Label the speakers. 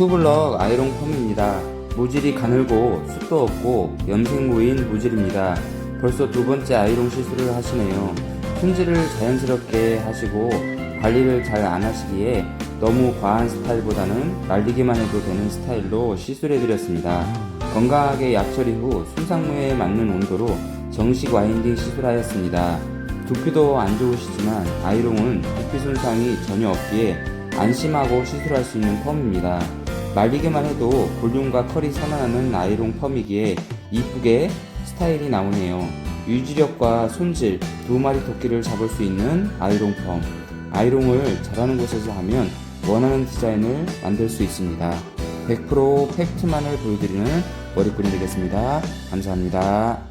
Speaker 1: 투블럭 아이롱 펌입니다. 모질이 가늘고 숱도 없고 염색무인 모질입니다. 벌써 두 번째 아이롱 실수를 하시네요. 손질을 자연스럽게 하시고 관리를 잘 안 하시기에 너무 과한 스타일보다는 말리기만 해도 되는 스타일로 시술해 드렸습니다. 건강하게 약처리 후 손상무에 맞는 온도로 정식 와인딩 시술하였습니다. 두피도 안 좋으시지만 아이롱은 두피 손상이 전혀 없기에 안심하고 시술할 수 있는 펌입니다. 말리기만 해도 볼륨과 컬이 살아나는 아이롱 펌이기에 이쁘게 스타일이 나오네요. 유지력과 손질 두 마리 토끼를 잡을 수 있는 아이롱 펌. 아이롱을 잘하는 곳에서 하면 원하는 디자인을 만들 수 있습니다. 100% 팩트만을 보여드리는 머리꾼이 되겠습니다. 감사합니다.